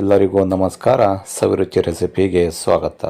ಎಲ್ಲರಿಗೂ ನಮಸ್ಕಾರ. ಸವಿರುಚಿ ರೆಸಿಪಿಗೆ ಸ್ವಾಗತ.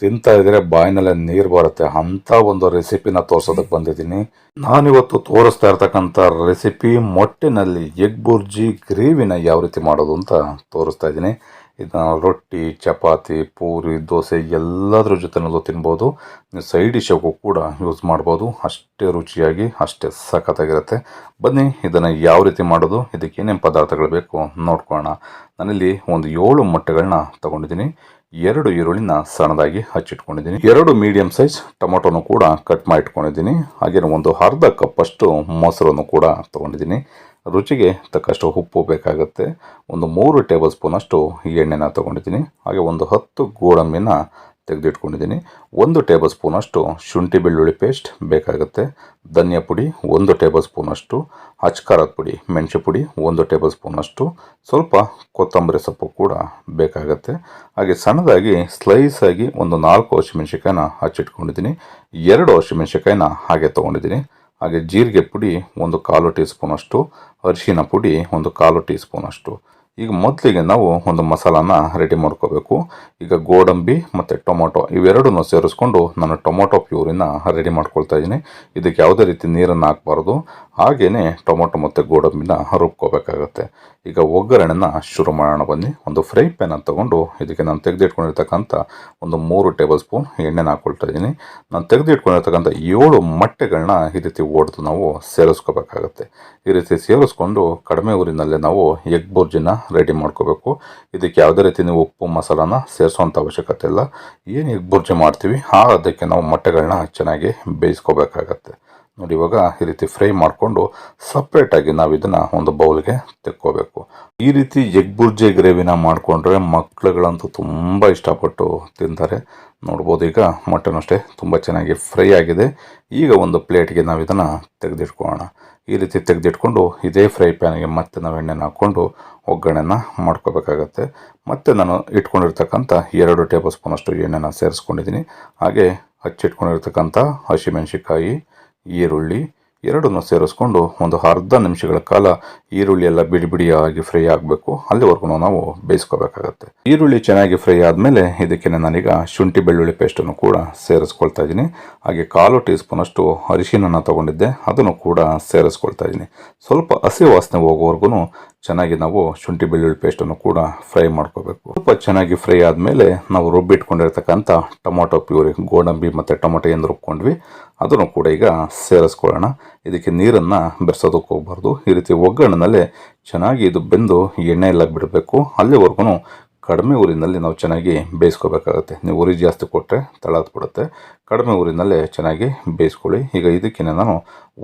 ತಿಂತಾ ಇದ್ರೆ ಬಾಯಿನಲ್ಲೇ ನೀರು ಬರುತ್ತೆ. ಅಂತ ಒಂದು ರೆಸಿಪಿನ ತೋರ್ಸೋದಕ್ಕೆ ಬಂದಿದ್ದೀನಿ. ನಾನಿವತ್ತು ತೋರಿಸ್ತಾ ಇರ್ತಕ್ಕಂಥ ರೆಸಿಪಿ ಮೊಟ್ಟೆನಲ್ಲಿ ಎಗ್ ಬುರ್ಜಿ ಗ್ರೇವಿನ ಯಾವ ರೀತಿ ಮಾಡೋದು ಅಂತ ತೋರಿಸ್ತಾ ಇದ್ದೀನಿ. ಇದನ್ನ ರೊಟ್ಟಿ, ಚಪಾತಿ, ಪೂರಿ, ದೋಸೆ ಎಲ್ಲದರ ಜೊತೆನಲ್ಲೂ ತಿನ್ಬೋದು. ನೀವು ಸೈಡ್ ಡಿಶಗೂ ಕೂಡ ಯೂಸ್ ಮಾಡ್ಬೋದು. ಅಷ್ಟೇ ರುಚಿಯಾಗಿ, ಅಷ್ಟೇ ಸಖತ್ತಾಗಿರುತ್ತೆ. ಬನ್ನಿ, ಇದನ್ನು ಯಾವ ರೀತಿ ಮಾಡೋದು? ಇದಕ್ಕೆ ಏನೇನು ಪದಾರ್ಥಗಳು ಬೇಕು ನೋಡ್ಕೊಳ್ಳೋಣ. ನಾನಿಲ್ಲಿ ಒಂದು ಏಳು ಮೊಟ್ಟೆಗಳನ್ನ ತಗೊಂಡಿದ್ದೀನಿ. ಎರಡು ಈರುಳ್ಳಿನ ಸಣ್ಣದಾಗಿ ಹಚ್ಚಿಟ್ಕೊಂಡಿದ್ದೀನಿ. ಎರಡು ಮೀಡಿಯಂ ಸೈಜ್ ಟೊಮೊಟೊನು ಕೂಡ ಕಟ್ ಮಾಡಿ ಇಟ್ಕೊಂಡಿದ್ದೀನಿ ಹಾಗೆ ಒಂದು ಅರ್ಧ ಕಪ್ಪಷ್ಟು ಮೊಸರನ್ನು ಕೂಡ ತೊಗೊಂಡಿದ್ದೀನಿ. ರುಚಿಗೆ ತಕ್ಕಷ್ಟು ಉಪ್ಪು ಬೇಕಾಗುತ್ತೆ. ಒಂದು ಮೂರು ಟೇಬಲ್ ಸ್ಪೂನಷ್ಟು ಎಣ್ಣೆನ ತಗೊಂಡಿದ್ದೀನಿ. ಹಾಗೆ ಒಂದು ಹತ್ತು ಗೋಡಂಬಿನ ತೆಗೆದಿಟ್ಕೊಂಡಿದ್ದೀನಿ. ಒಂದು ಟೇಬಲ್ ಸ್ಪೂನಷ್ಟು ಶುಂಠಿ ಬೆಳ್ಳುಳ್ಳಿ ಪೇಸ್ಟ್ ಬೇಕಾಗುತ್ತೆ. ಧನಿಯಾ ಪುಡಿ ಒಂದು ಟೇಬಲ್ ಸ್ಪೂನಷ್ಟು ಅಚ್ಕಾರದ ಪುಡಿ ಮೆಣಸು ಪುಡಿ ಒಂದು ಟೇಬಲ್ ಸ್ಪೂನಷ್ಟು, ಸ್ವಲ್ಪ ಕೊತ್ತಂಬರಿ ಸೊಪ್ಪು ಕೂಡ ಬೇಕಾಗುತ್ತೆ. ಹಾಗೆ ಸಣ್ಣದಾಗಿ ಸ್ಲೈಸ್ ಆಗಿ ಒಂದು ನಾಲ್ಕು ಹಸಿಮೆಣ್ಸಿಕಾಯಿನ ಹಚ್ಚಿಟ್ಕೊಂಡಿದ್ದೀನಿ. ಎರಡು ಹಸಿಮೆಣ್ಸಿಕಾಯಿನ ಹಾಗೆ ತೊಗೊಂಡಿದ್ದೀನಿ. ಹಾಗೆ ಜೀರಿಗೆ ಪುಡಿ ಒಂದು ಕಾಲು ಟೀ ಸ್ಪೂನಷ್ಟು ಅರಿಶಿನ ಪುಡಿ ಒಂದು ಕಾಲು ಟೀ ಸ್ಪೂನಷ್ಟು ಈಗ ಮೊದಲಿಗೆ ನಾವು ಒಂದು ಮಸಾಲಾನ ರೆಡಿ ಮಾಡ್ಕೋಬೇಕು. ಈಗ ಗೋಡಂಬಿ ಮತ್ತು ಟೊಮೊಟೊ ಇವೆರಡನ್ನು ಸೇರಿಸ್ಕೊಂಡು ನಾನು ಟೊಮೊಟೊ ಪ್ಯೂರಿನ ರೆಡಿ ಮಾಡ್ಕೊಳ್ತಾ ಇದ್ದೀನಿ. ಇದಕ್ಕೆ ಯಾವುದೇ ರೀತಿ ನೀರನ್ನು ಹಾಕಬಾರ್ದು. ಹಾಗೆಯೇ ಟೊಮೊಟೊ ಮತ್ತು ಗೋಡಂಬಿನ ರುಬ್ಕೋಬೇಕಾಗತ್ತೆ. ಈಗ ಒಗ್ಗರಣೆನ ಶುರು ಮಾಡೋಣ ಬನ್ನಿ. ಒಂದು ಫ್ರೈ ಪ್ಯಾನ್ ತಗೊಂಡು ಇದಕ್ಕೆ ನಾನು ತೆಗೆದಿಟ್ಕೊಂಡಿರ್ತಕ್ಕಂಥ ಒಂದು ಮೂರು ಟೇಬಲ್ ಸ್ಪೂನ್ ಎಣ್ಣೆನ ಹಾಕ್ಕೊಳ್ತಾ ಇದ್ದೀನಿ. ನಾನು ತೆಗೆದಿಟ್ಕೊಂಡಿರ್ತಕ್ಕಂಥ ಏಳು ಮೊಟ್ಟೆಗಳನ್ನ ಈ ರೀತಿ ಒಡೆದು ನಾವು ಸೇರಿಸ್ಕೋಬೇಕಾಗತ್ತೆ. ಈ ರೀತಿ ಸೇರಿಸ್ಕೊಂಡು ಕಡಿಮೆ ಊರಿನಲ್ಲೇ ನಾವು ಎಗ್ ಬುರ್ಜಿನ ರೆಡಿ ಮಾಡ್ಕೋಬೇಕು. ಇದಕ್ಕೆ ಯಾವುದೇ ರೀತಿ ನೀವು ಉಪ್ಪು, ಮಸಾಲಾನ ಸೇರಿಸುವಂಥ ಅವಶ್ಯಕತೆ ಇಲ್ಲ. ಏನು ಎಗ್ ಬುರ್ಜಿ ಮಾಡ್ತೀವಿ, ಆ ಅದಕ್ಕೆ ನಾವು ಮೊಟ್ಟೆಗಳನ್ನ ಚೆನ್ನಾಗಿ ಬೇಯಿಸ್ಕೋಬೇಕಾಗತ್ತೆ. ನೋಡಿ, ಇವಾಗ ಈ ರೀತಿ ಫ್ರೈ ಮಾಡಿಕೊಂಡು ಸಪ್ರೇಟಾಗಿ ನಾವು ಇದನ್ನು ಒಂದು ಬೌಲ್ಗೆ ತೆಕ್ಕೋಬೇಕು. ಈ ರೀತಿ ಎಗ್ ಬುರ್ಜಿ ಗ್ರೇವಿನ ಮಾಡಿಕೊಂಡ್ರೆ ಮಕ್ಕಳುಗಳಂತೂ ತುಂಬ ಇಷ್ಟಪಟ್ಟು ತಿಂತಾರೆ. ನೋಡ್ಬೋದು ಈಗ ಮೊಟ್ಟೆನಷ್ಟೇ ಅಷ್ಟೇ ತುಂಬ ಚೆನ್ನಾಗಿ ಫ್ರೈ ಆಗಿದೆ. ಈಗ ಒಂದು ಪ್ಲೇಟ್ಗೆ ನಾವು ಇದನ್ನು ತೆಗೆದಿಟ್ಕೊಳ್ಳೋಣ. ಈ ರೀತಿ ತೆಗೆದಿಟ್ಕೊಂಡು ಇದೇ ಫ್ರೈ ಪ್ಯಾನಿಗೆ ಮತ್ತೆ ನಾವು ಎಣ್ಣೆನ ಹಾಕ್ಕೊಂಡು ಒಗ್ಗರಣೆನ ಮಾಡ್ಕೋಬೇಕಾಗತ್ತೆ. ಮತ್ತು ನಾನು ಇಟ್ಕೊಂಡಿರ್ತಕ್ಕಂಥ ಎರಡು ಟೇಬಲ್ ಸ್ಪೂನಷ್ಟು ಎಣ್ಣೆನ ಸೇರಿಸ್ಕೊಂಡಿದ್ದೀನಿ. ಹಾಗೆ ಹಚ್ಚಿಟ್ಕೊಂಡಿರ್ತಕ್ಕಂಥ ಹಸಿಮೆಣಸಿಕಾಯಿ ಈರುಳ್ಳಿ ಎರಡನ್ನು ಸೇರಿಸ್ಕೊಂಡು ಒಂದು ಅರ್ಧ ನಿಮಿಷಗಳ ಕಾಲ ಈರುಳ್ಳಿ ಎಲ್ಲ ಬಿಡಿ ಬಿಡಿಯಾಗಿ ಫ್ರೈ ಆಗಬೇಕು. ಅಲ್ಲಿವರೆಗೂ ನಾವು ಬೇಯಿಸ್ಕೋಬೇಕಾಗತ್ತೆ. ಈರುಳ್ಳಿ ಚೆನ್ನಾಗಿ ಫ್ರೈ ಆದಮೇಲೆ ಇದಕ್ಕೆ ನಾನೀಗ ಶುಂಠಿ ಬೆಳ್ಳುಳ್ಳಿ ಪೇಸ್ಟನ್ನು ಕೂಡ ಸೇರಿಸ್ಕೊಳ್ತಾ ಇದ್ದೀನಿ ಹಾಗೆ ಕಾಲು ಟೀ ಸ್ಪೂನಷ್ಟು ಅರಿಶಿನನ್ನು ತಗೊಂಡಿದ್ದೆ. ಅದನ್ನು ಕೂಡ ಸೇರಿಸ್ಕೊಳ್ತಾ ಇದ್ದೀನಿ ಸ್ವಲ್ಪ ಹಸಿ ವಾಸನೆ ಹೋಗೋವರೆಗೂ ಚೆನ್ನಾಗಿ ನಾವು ಶುಂಠಿ ಬೆಳ್ಳುಳ್ಳಿ ಪೇಸ್ಟನ್ನು ಕೂಡ ಫ್ರೈ ಮಾಡ್ಕೋಬೇಕು. ಸ್ವಲ್ಪ ಚೆನ್ನಾಗಿ ಫ್ರೈ ಆದಮೇಲೆ ನಾವು ರುಬ್ಬಿಟ್ಕೊಂಡಿರ್ತಕ್ಕಂಥ ಟೊಮೊಟೊ ಪ್ಯೂರಿ, ಗೋಡಂಬಿ ಮತ್ತು ಟೊಮೊಟೊ ಏನು ರುಬ್ಕೊಂಡ್ವಿ. ಅದನ್ನು ಕೂಡ ಈಗ ಸೇರಿಸ್ಕೊಳ್ಳೋಣ. ಇದಕ್ಕೆ ನೀರನ್ನು ಬೆರೆಸೋದಕ್ಕೆ ಹೋಗ್ಬಾರ್ದು. ಈ ರೀತಿ ಒಗ್ಗರಣೆನಲ್ಲೇ ಚೆನ್ನಾಗಿ ಇದು ಬೆಂದು ಎಣ್ಣೆ ಎಲ್ಲ ಬಿಡಬೇಕು. ಅಲ್ಲಿವರೆಗೂ ಕಡಿಮೆ ಊರಿನಲ್ಲಿ ನಾವು ಚೆನ್ನಾಗಿ ಬೇಯಿಸ್ಕೋಬೇಕಾಗತ್ತೆ. ನೀವು ಉರಿ ಜಾಸ್ತಿ ಕೊಟ್ಟರೆ ತಳಾತ್ ಬಿಡುತ್ತೆ ಕಡಿಮೆ ಊರಿನಲ್ಲೇ ಚೆನ್ನಾಗಿ ಬೇಯಿಸ್ಕೊಳ್ಳಿ. ಈಗ ಇದಕ್ಕಿಂತ ನಾನು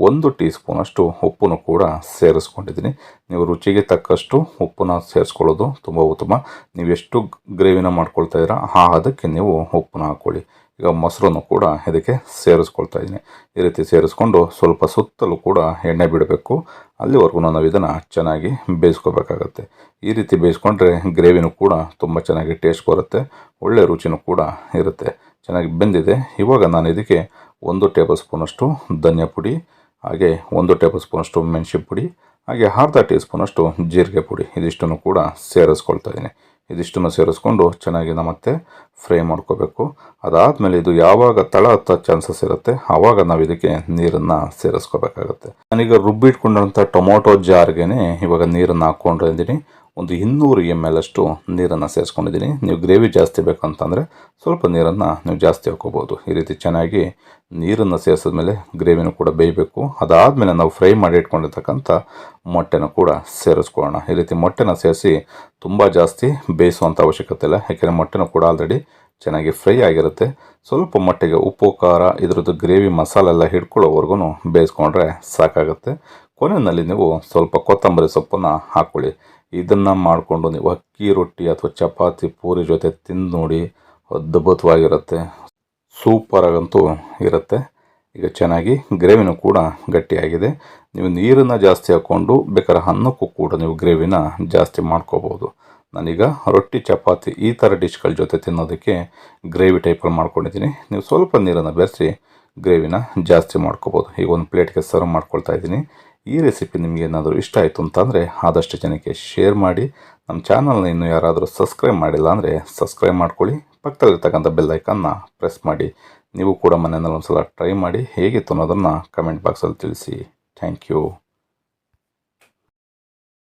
ಒಂದು ಟೀ ಸ್ಪೂನಷ್ಟು ಉಪ್ಪನ್ನು ಕೂಡ ಸೇರಿಸ್ಕೊಂಡಿದ್ದೀನಿ. ನೀವು ರುಚಿಗೆ ತಕ್ಕಷ್ಟು ಉಪ್ಪನ್ನು ಸೇರಿಸ್ಕೊಳ್ಳೋದು ತುಂಬ ಉತ್ತಮ. ನೀವು ಎಷ್ಟು ಗ್ರೇವಿನ ಮಾಡ್ಕೊಳ್ತಾ ಇದ್ದೀರಾ ಆ ಅದಕ್ಕೆ ನೀವು ಉಪ್ಪನ್ನು ಹಾಕ್ಕೊಳ್ಳಿ. ಈಗ ಮೊಸರನ್ನು ಕೂಡ ಇದಕ್ಕೆ ಸೇರಿಸ್ಕೊಳ್ತಾ ಇದ್ದೀನಿ. ಈ ರೀತಿ ಸೇರಿಸ್ಕೊಂಡು ಸ್ವಲ್ಪ ಸುತ್ತಲೂ ಕೂಡ ಎಣ್ಣೆ ಬಿಡಬೇಕು. ಅಲ್ಲಿವರೆಗೂ ನಾವು ಇದನ್ನು ಚೆನ್ನಾಗಿ ಬೇಯಿಸ್ಕೋಬೇಕಾಗತ್ತೆ. ಈ ರೀತಿ ಬೇಯಿಸ್ಕೊಂಡ್ರೆ ಗ್ರೇವಿನೂ ಕೂಡ ತುಂಬ ಚೆನ್ನಾಗಿ ಟೇಸ್ಟ್ ಬರುತ್ತೆ. ಒಳ್ಳೆ ರುಚಿನೂ ಕೂಡ ಇರುತ್ತೆ. ಚೆನ್ನಾಗಿ ಬೆಂದಿದೆ. ಇವಾಗ ನಾನು ಇದಕ್ಕೆ ಒಂದು ಟೇಬಲ್ ಸ್ಪೂನಷ್ಟು ಧನಿಯಾ ಪುಡಿ, ಹಾಗೆ ಒಂದು ಟೇಬಲ್ ಸ್ಪೂನಷ್ಟು ಮೆಣಸಿನ ಪುಡಿ, ಹಾಗೆ ಅರ್ಧ ಟೀ ಸ್ಪೂನಷ್ಟು ಜೀರಿಗೆ ಪುಡಿ ಇದಿಷ್ಟನ್ನು ಕೂಡ ಸೇರಿಸ್ಕೊಳ್ತಾ ಇದ್ದೀನಿ. ಇದಿಷ್ಟನ್ನು ಸೇರಿಸ್ಕೊಂಡು ಚೆನ್ನಾಗಿ ಮತ್ತೆ ಫ್ರೈ ಮಾಡ್ಕೋಬೇಕು. ಅದಾದಮೇಲೆ ಇದು ಯಾವಾಗ ತಳ ಹತ್ತೋ ಚಾನ್ಸಸ್ ಇರುತ್ತೆ ಆವಾಗ ನಾವು ಇದಕ್ಕೆ ನೀರನ್ನು ಸೇರಿಸ್ಕೋಬೇಕಾಗತ್ತೆ. ನಾನೀಗ ರುಬ್ಬಿಟ್ಕೊಂಡಂಥ ಟೊಮೊಟೊ ಜಾರ್ಗೆ ಇವಾಗ ನೀರನ್ನು ಹಾಕ್ಕೊಂಡಿದ್ದೀನಿ. ಒಂದು ಇನ್ನೂರು ಎಂ ಎಲ್ ಅಷ್ಟು ನೀರನ್ನು ಸೇರಿಸ್ಕೊಂಡಿದ್ದೀನಿ. ನೀವು ಗ್ರೇವಿ ಜಾಸ್ತಿ ಬೇಕಂತಂದರೆ ಸ್ವಲ್ಪ ನೀರನ್ನು ನೀವು ಜಾಸ್ತಿ ಹಾಕೋಬೋದು ಈ ರೀತಿ ಚೆನ್ನಾಗಿ ನೀರನ್ನು ಸೇರಿಸಿದ್ಮೇಲೆ ಗ್ರೇವಿನೂ ಕೂಡ ಬೇಯಬೇಕು. ಅದಾದಮೇಲೆ ನಾವು ಫ್ರೈ ಮಾಡಿ ಇಟ್ಕೊಂಡಿರ್ತಕ್ಕಂಥ ಮೊಟ್ಟೆನ ಕೂಡ ಸೇರಿಸ್ಕೊಳ್ಳೋಣ. ಈ ರೀತಿ ಮೊಟ್ಟೆನ ಸೇರಿಸಿ ತುಂಬ ಜಾಸ್ತಿ ಬೇಯಿಸುವಂಥ ಅವಶ್ಯಕತೆ ಇಲ್ಲ. ಯಾಕೆಂದರೆ ಮೊಟ್ಟೆನೂ ಕೂಡ ಆಲ್ರೆಡಿ ಚೆನ್ನಾಗಿ ಫ್ರೈ ಆಗಿರುತ್ತೆ. ಸ್ವಲ್ಪ ಮೊಟ್ಟೆಗೆ ಉಪ್ಪು, ಖಾರ, ಇದರದ್ದು ಗ್ರೇವಿ ಮಸಾಲೆ ಎಲ್ಲ ಹಿಡ್ಕೊಳ್ಳೋವರೆಗೂ ಬೇಯಿಸ್ಕೊಂಡ್ರೆ ಸಾಕಾಗುತ್ತೆ. ಕೊನೆಯಲ್ಲಿ ನೀವು ಸ್ವಲ್ಪ ಕೊತ್ತಂಬರಿ ಸೊಪ್ಪನ್ನು ಹಾಕ್ಕೊಳ್ಳಿ. ಇದನ್ನು ಮಾಡಿಕೊಂಡು ನೀವು ಅಕ್ಕಿ ರೊಟ್ಟಿ ಅಥವಾ ಚಪಾತಿ ಪೂರಿ ಜೊತೆ ತಿಂದು ನೋಡಿ ಅದ್ಭುತವಾಗಿರುತ್ತೆ. ಸೂಪರಾಗಂತೂ ಇರುತ್ತೆ. ಈಗ ಚೆನ್ನಾಗಿ ಗ್ರೇವಿನೂ ಕೂಡ ಗಟ್ಟಿಯಾಗಿದೆ. ನೀವು ನೀರನ್ನು ಜಾಸ್ತಿ ಹಾಕ್ಕೊಂಡು ಬೇಕಾದ್ರೆ ಅನ್ನಕ್ಕೂ ಕೂಡ ನೀವು ಗ್ರೇವಿನ ಜಾಸ್ತಿ ಮಾಡ್ಕೋಬೋದು. ನಾನೀಗ ರೊಟ್ಟಿ, ಚಪಾತಿ ಈ ಥರ ಡಿಶ್ಗಳ ಜೊತೆ ತಿನ್ನೋದಕ್ಕೆ ಗ್ರೇವಿ ಟೈಪಲ್ಲಿ ಮಾಡ್ಕೊಂಡಿದ್ದೀನಿ. ನೀವು ಸ್ವಲ್ಪ ನೀರನ್ನು ಬೆರೆಸಿ ಗ್ರೇವಿನ ಜಾಸ್ತಿ ಮಾಡ್ಕೋಬೋದು. ಈಗ ಒಂದು ಪ್ಲೇಟ್ಗೆ ಸರ್ವ್ ಮಾಡ್ಕೊಳ್ತಾ ಇದ್ದೀನಿ. ಈ ರೆಸಿಪಿ ನಿಮಗೆ ಏನಾದರೂ ಇಷ್ಟ ಆಯಿತು ಅಂತಂದರೆ ಆದಷ್ಟು ಜನಕ್ಕೆ ಶೇರ್ ಮಾಡಿ. ನಮ್ಮ ಚಾನಲ್ನ ಇನ್ನೂ ಯಾರಾದರೂ ಸಬ್ಸ್ಕ್ರೈಬ್ ಮಾಡಿಲ್ಲ ಅಂದರೆ ಸಬ್ಸ್ಕ್ರೈಬ್ ಮಾಡ್ಕೊಳ್ಳಿ. ಪಕ್ಕದಲ್ಲಿರ್ತಕ್ಕಂಥ ಬೆಲ್ ಐಕನ್ನ ಪ್ರೆಸ್ ಮಾಡಿ. ನೀವು ಕೂಡ ಮನೆಯಲ್ಲಿ ಒಂದ್ಸಲ ಟ್ರೈ ಮಾಡಿ. ಹೇಗಿತ್ತು ಅನ್ನೋದನ್ನು ಕಮೆಂಟ್ ಬಾಕ್ಸಲ್ಲಿ ತಿಳಿಸಿ. Thank you